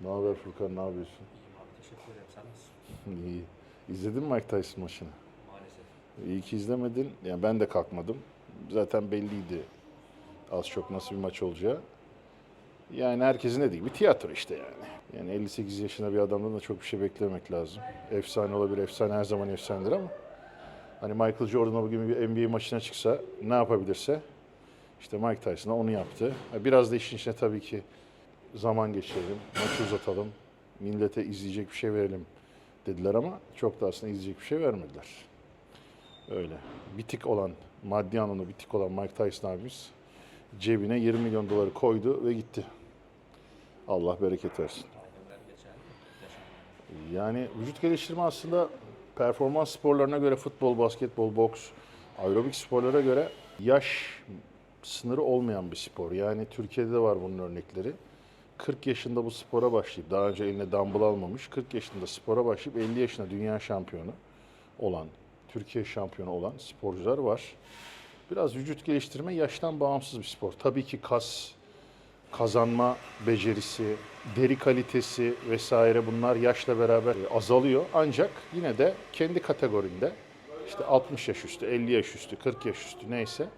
Ne haber Furkan, ne yapıyorsun? İyiyim abi teşekkür ederim. Sen nasılsın? İyi. İzledin mi Mike Tyson maçını? Maalesef. İyi ki izlemedin. Yani ben de kalkmadım. Zaten belliydi az çok nasıl bir maç olacağı. Yani herkesin dediği gibi tiyatro işte yani. Yani 58 yaşında bir adamdan da çok bir şey beklemek lazım. Efsane olabilir, efsane her zaman efsanedir ama hani Michael Jordan bugün bir NBA maçına çıksa ne yapabilirse işte Mike Tyson da onu yaptı. Biraz da işin içine tabii ki zaman geçirelim, maçı uzatalım, millete izleyecek bir şey verelim dediler ama çok da aslında izleyecek bir şey vermediler. Öyle. Bitik olan, maddi anlamda bitik olan Mike Tyson abimiz cebine 20 milyon doları koydu ve gitti. Allah bereket versin. Yani vücut geliştirme aslında performans sporlarına göre futbol, basketbol, boks, aerobik sporlara göre yaş sınırı olmayan bir spor. Yani Türkiye'de de var bunun örnekleri. 40 yaşında bu spora başlayıp, daha önce eline dumbbell almamış, 40 yaşında spora başlayıp 50 yaşında dünya şampiyonu olan, Türkiye şampiyonu olan sporcular var. Biraz vücut geliştirme yaştan bağımsız bir spor. Tabii ki kas, kazanma becerisi, deri kalitesi vesaire bunlar yaşla beraber azalıyor. Ancak yine de kendi kategorinde işte 60 yaş üstü, 50 yaş üstü, 40 yaş üstü neyse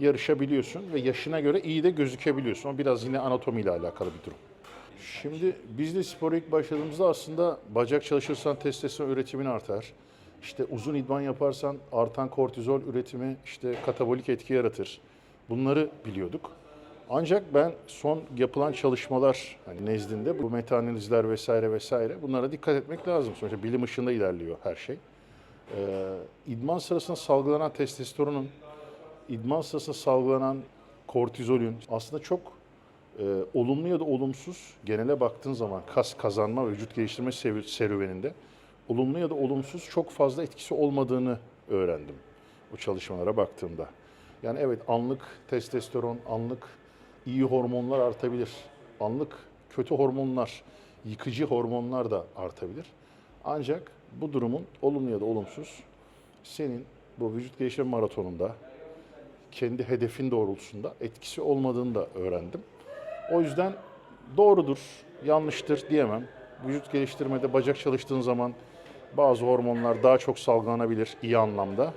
yarışabiliyorsun ve yaşına göre iyi de gözükebiliyorsun. O biraz yine anatomiyle alakalı bir durum. Şimdi biz de spora ilk başladığımızda aslında bacak çalışırsan testosteron üretimin artar. İşte uzun idman yaparsan artan kortizol üretimi işte katabolik etki yaratır. Bunları biliyorduk. Ancak ben son yapılan çalışmalar hani nezdinde bu metaanalizler vesaire vesaire bunlara dikkat etmek lazım. Sonuçta bilim ışığında ilerliyor her şey. Ee, idman sırasında salgılanan testosteronun, idman sırasında salgılanan kortizolün aslında çok e, olumlu ya da olumsuz genele baktığın zaman kas kazanma vücut geliştirme serüveninde olumlu ya da olumsuz çok fazla etkisi olmadığını öğrendim bu çalışmalara baktığımda. Yani evet anlık testosteron, anlık iyi hormonlar artabilir. Anlık kötü hormonlar, yıkıcı hormonlar da artabilir. Ancak bu durumun olumlu ya da olumsuz senin bu vücut geliştirme maratonunda kendi hedefin doğrultusunda etkisi olmadığını da öğrendim. O yüzden doğrudur, yanlıştır diyemem. Vücut geliştirmede bacak çalıştığın zaman bazı hormonlar daha çok salgılanabilir iyi anlamda.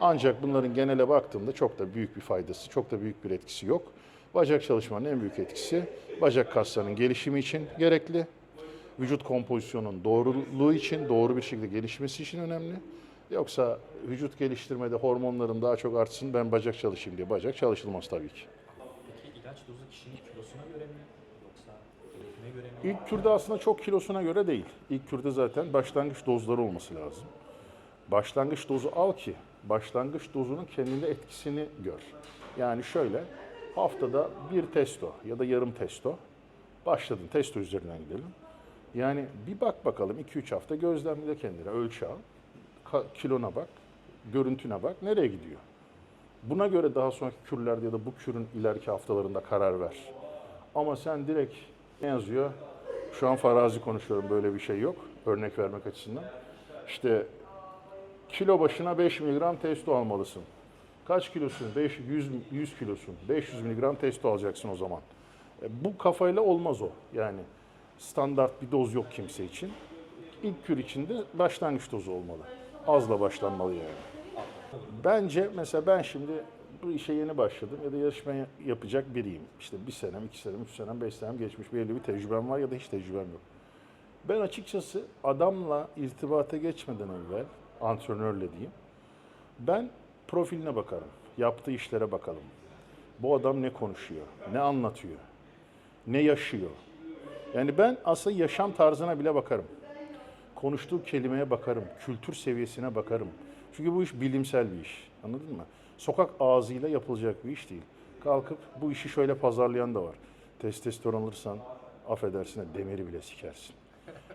Ancak bunların genele baktığımda çok da büyük bir faydası, çok da büyük bir etkisi yok. Bacak çalışmanın en büyük etkisi bacak kaslarının gelişimi için gerekli. Vücut kompozisyonunun doğruluğu için, doğru bir şekilde gelişmesi için önemli. Yoksa vücut geliştirmede hormonların daha çok artsın, ben bacak çalışayım diye bacak çalışılmaz tabii ki. İlaç dozu kişinin kilosuna göre mi? Yoksa göre mi? İlk kürde aslında çok kilosuna göre değil. İlk kürde zaten başlangıç dozları olması lazım. Başlangıç dozu al ki başlangıç dozunun kendinde etkisini gör. Yani şöyle haftada bir testo ya da yarım testo başladın testo üzerinden gidelim. Yani bir bak bakalım 2-3 hafta gözlemle kendine ölçü al. Kilona bak, görüntüne bak nereye gidiyor. Buna göre daha sonraki kürlerde ya da bu kürün ileriki haftalarında karar ver. Ama sen direkt ne yazıyor? Şu an farazi konuşuyorum böyle bir şey yok. Örnek vermek açısından. İşte kilo başına 5 miligram testo almalısın. Kaç kilosun? 5, 100, 100 kilosun. 500 miligram testo alacaksın o zaman. E, bu kafayla olmaz o. Yani standart bir doz yok kimse için. İlk kür içinde başlangıç dozu olmalı. Azla başlanmalı yani. Bence mesela ben şimdi bu işe yeni başladım ya da yarışma yapacak biriyim. İşte bir senem, iki senem, üç senem, beş senem geçmiş belli bir tecrübem var ya da hiç tecrübem yok. Ben açıkçası adamla irtibata geçmeden evvel, antrenörle diyeyim, ben profiline bakarım, yaptığı işlere bakalım. Bu adam ne konuşuyor, ne anlatıyor, ne yaşıyor. Yani ben aslında yaşam tarzına bile bakarım konuştuğu kelimeye bakarım, kültür seviyesine bakarım. Çünkü bu iş bilimsel bir iş. Anladın mı? Sokak ağzıyla yapılacak bir iş değil. Kalkıp bu işi şöyle pazarlayan da var. Testosteron alırsan affedersin de demiri bile sikersin.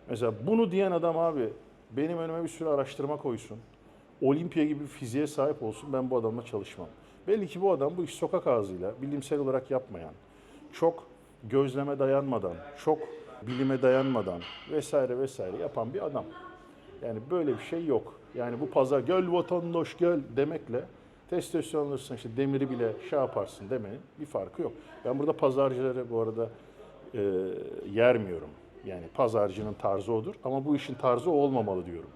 Mesela bunu diyen adam abi benim önüme bir sürü araştırma koysun. Olimpiya gibi bir fiziğe sahip olsun ben bu adamla çalışmam. Belli ki bu adam bu iş sokak ağzıyla bilimsel olarak yapmayan, çok gözleme dayanmadan, çok bilime dayanmadan vesaire vesaire yapan bir adam. Yani böyle bir şey yok. Yani bu pazar gel vatandaş gel demekle testosteron alırsın işte demiri bile şey yaparsın demenin bir farkı yok. Ben burada pazarcıları bu arada e, yermiyorum. Yani pazarcının tarzı odur ama bu işin tarzı olmamalı diyorum.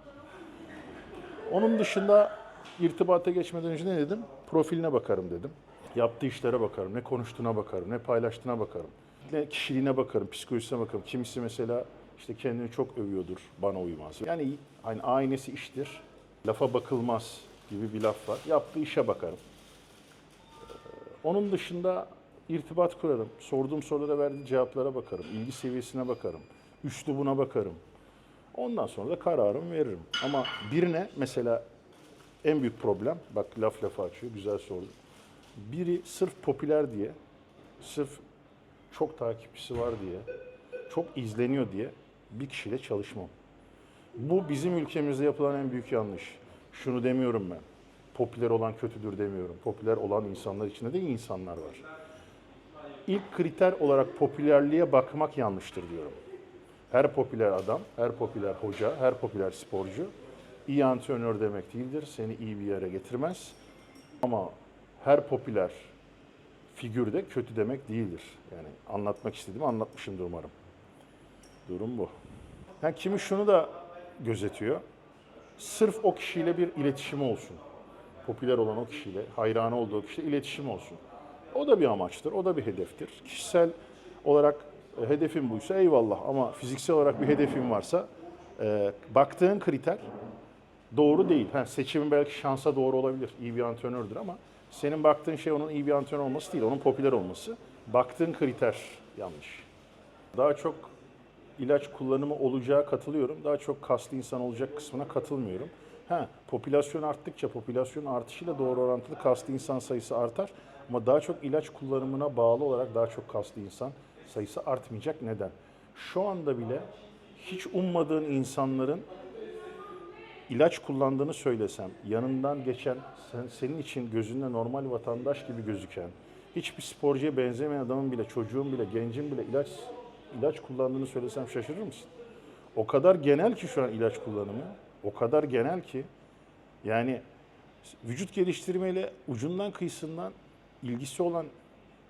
Onun dışında irtibata geçmeden önce ne dedim? Profiline bakarım dedim. Yaptığı işlere bakarım, ne konuştuğuna bakarım, ne paylaştığına bakarım. Ne kişiliğine bakarım, psikolojisine bakarım. Kimisi mesela işte kendini çok övüyordur, bana uymaz. Yani hani aynesi iştir, lafa bakılmaz gibi bir laf var. Yaptığı işe bakarım. Ee, Onun dışında irtibat kurarım. Sorduğum sorulara verdiği cevaplara bakarım. ilgi seviyesine bakarım. Üslubuna bakarım. Ondan sonra da kararımı veririm. Ama birine mesela en büyük problem, bak laf lafa açıyor, güzel sordu. Biri sırf popüler diye, sırf çok takipçisi var diye, çok izleniyor diye bir kişiyle çalışmam. Bu bizim ülkemizde yapılan en büyük yanlış. Şunu demiyorum ben. Popüler olan kötüdür demiyorum. Popüler olan insanlar içinde de insanlar var. İlk kriter olarak popülerliğe bakmak yanlıştır diyorum. Her popüler adam, her popüler hoca, her popüler sporcu iyi antrenör demek değildir. Seni iyi bir yere getirmez. Ama her popüler figür de kötü demek değildir. Yani anlatmak istediğimi anlatmışımdır umarım. Durum bu. Yani kimi şunu da gözetiyor. Sırf o kişiyle bir iletişimi olsun. Popüler olan o kişiyle, hayranı olduğu kişiyle iletişim olsun. O da bir amaçtır, o da bir hedeftir. Kişisel olarak e, hedefin buysa eyvallah ama fiziksel olarak bir hedefin varsa e, baktığın kriter doğru değil. Ha, seçimin belki şansa doğru olabilir. İyi bir antrenördür ama senin baktığın şey onun iyi bir antrenör olması değil, onun popüler olması. Baktığın kriter yanlış. Daha çok ilaç kullanımı olacağı katılıyorum. Daha çok kaslı insan olacak kısmına katılmıyorum. Ha, popülasyon arttıkça popülasyon artışıyla doğru orantılı kaslı insan sayısı artar. Ama daha çok ilaç kullanımına bağlı olarak daha çok kaslı insan sayısı artmayacak. Neden? Şu anda bile hiç ummadığın insanların ilaç kullandığını söylesem, yanından geçen, sen, senin için gözünde normal vatandaş gibi gözüken, hiçbir sporcuya benzemeyen adamın bile, çocuğun bile, gencin bile ilaç ilaç kullandığını söylesem şaşırır mısın? O kadar genel ki şu an ilaç kullanımı, o kadar genel ki yani vücut geliştirmeyle ucundan kıyısından ilgisi olan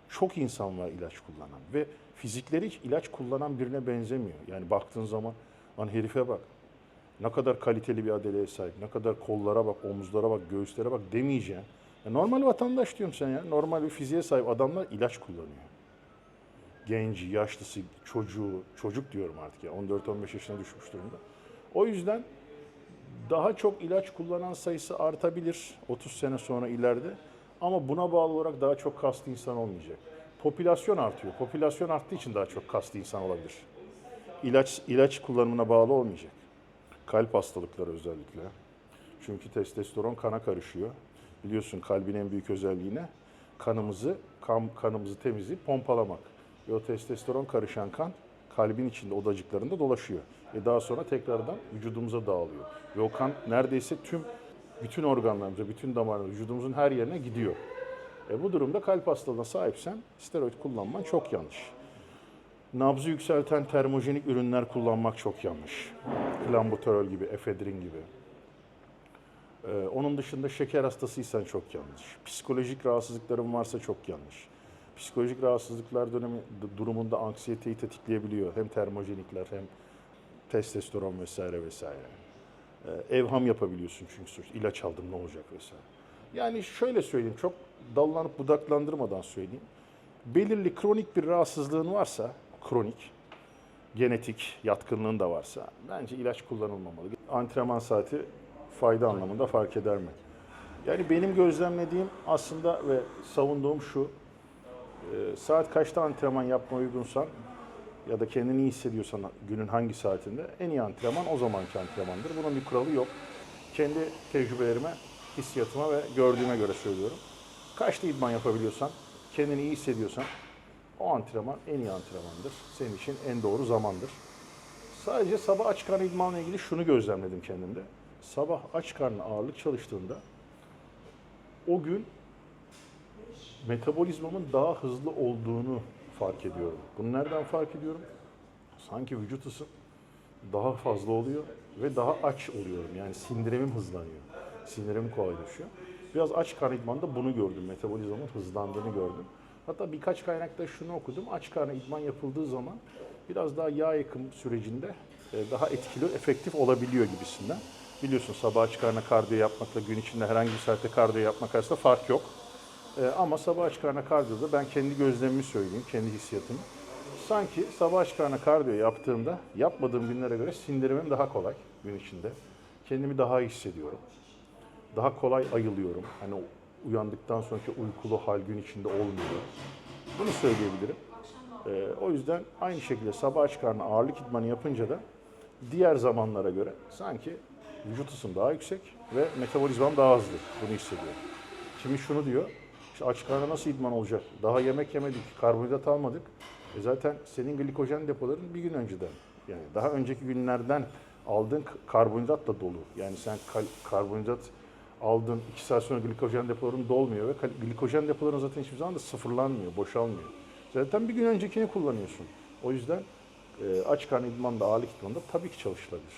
çok insan var ilaç kullanan ve fizikleri hiç ilaç kullanan birine benzemiyor. Yani baktığın zaman lan herife bak. Ne kadar kaliteli bir adeleye sahip, ne kadar kollara bak, omuzlara bak, göğüslere bak demeyeceğim. Normal vatandaş diyorum sen ya. Normal bir fiziğe sahip adamlar ilaç kullanıyor. Genci, yaşlısı, çocuğu, çocuk diyorum artık ya 14-15 yaşına düşmüş durumda. O yüzden daha çok ilaç kullanan sayısı artabilir 30 sene sonra ileride. Ama buna bağlı olarak daha çok kaslı insan olmayacak. Popülasyon artıyor. Popülasyon arttığı için daha çok kaslı insan olabilir. İlaç ilaç kullanımına bağlı olmayacak. Kalp hastalıkları özellikle. Çünkü testosteron kana karışıyor. Biliyorsun kalbin en büyük özelliği ne? Kanımızı, kan, kanımızı temizleyip pompalamak. Ve o testosteron karışan kan kalbin içinde odacıklarında dolaşıyor. Ve daha sonra tekrardan vücudumuza dağılıyor. Ve o kan neredeyse tüm bütün organlarımıza, bütün damarlarımıza, vücudumuzun her yerine gidiyor. E bu durumda kalp hastalığına sahipsen steroid kullanman çok yanlış. Nabzı yükselten termojenik ürünler kullanmak çok yanlış. Klambuterol gibi, efedrin gibi. Ee, onun dışında şeker hastasıysan çok yanlış. Psikolojik rahatsızlıkların varsa çok yanlış. Psikolojik rahatsızlıklar dönemi durumunda anksiyeteyi tetikleyebiliyor. Hem termojenikler hem testosteron vesaire vesaire. Ee, evham yapabiliyorsun çünkü suç. ilaç aldım ne olacak vesaire. Yani şöyle söyleyeyim çok dallanıp budaklandırmadan söyleyeyim. Belirli kronik bir rahatsızlığın varsa, kronik, genetik yatkınlığın da varsa bence ilaç kullanılmamalı. Antrenman saati fayda anlamında fark eder mi? Yani benim gözlemlediğim aslında ve savunduğum şu. E, saat kaçta antrenman yapma uygunsan ya da kendini iyi hissediyorsan günün hangi saatinde en iyi antrenman o zamanki antrenmandır. Bunun bir kuralı yok. Kendi tecrübelerime, hissiyatıma ve gördüğüme göre söylüyorum. Kaçta idman yapabiliyorsan, kendini iyi hissediyorsan o antrenman en iyi antrenmandır. Senin için en doğru zamandır. Sadece sabah aç karnı idmanla ilgili şunu gözlemledim kendimde. Sabah aç karnı ağırlık çalıştığında o gün metabolizmamın daha hızlı olduğunu fark ediyorum. Bunu nereden fark ediyorum? Sanki vücut ısım daha fazla oluyor ve daha aç oluyorum. Yani sindirimim hızlanıyor. Sindirim kolaylaşıyor. Biraz aç karnı idmanda bunu gördüm. Metabolizmamın hızlandığını gördüm. Hatta birkaç kaynakta şunu okudum. Aç karnı idman yapıldığı zaman biraz daha yağ yakım sürecinde e, daha etkili, efektif olabiliyor gibisinden. Biliyorsun sabah açık karnına kardiyo yapmakla gün içinde herhangi bir saatte kardiyo yapmak arasında fark yok. E, ama sabah açık karnına kardiyoda ben kendi gözlemimi söyleyeyim, kendi hissiyatımı. Sanki sabah açık karnına kardiyo yaptığımda yapmadığım günlere göre sindirimim daha kolay gün içinde. Kendimi daha iyi hissediyorum. Daha kolay ayılıyorum. Hani uyandıktan sonraki uykulu hal gün içinde olmuyor. Bunu söyleyebilirim. Ee, o yüzden aynı şekilde sabah açık karnına ağırlık idmanı yapınca da diğer zamanlara göre sanki vücut ısım daha yüksek ve metabolizmam daha hızlı. Bunu hissediyorum. Kimi şunu diyor, açık karnına nasıl idman olacak? Daha yemek yemedik, karbonhidrat almadık. E zaten senin glikojen depoların bir gün önceden. Yani daha önceki günlerden aldığın k- karbonhidrat da dolu. Yani sen karbonhidrat aldın, 2 saat sonra glikojen depoların dolmuyor ve glikojen depoların zaten hiçbir zaman da sıfırlanmıyor, boşalmıyor. Zaten bir gün öncekini kullanıyorsun. O yüzden e, aç karnı idmanda, ağırlık idmanında tabii ki çalışılabilir.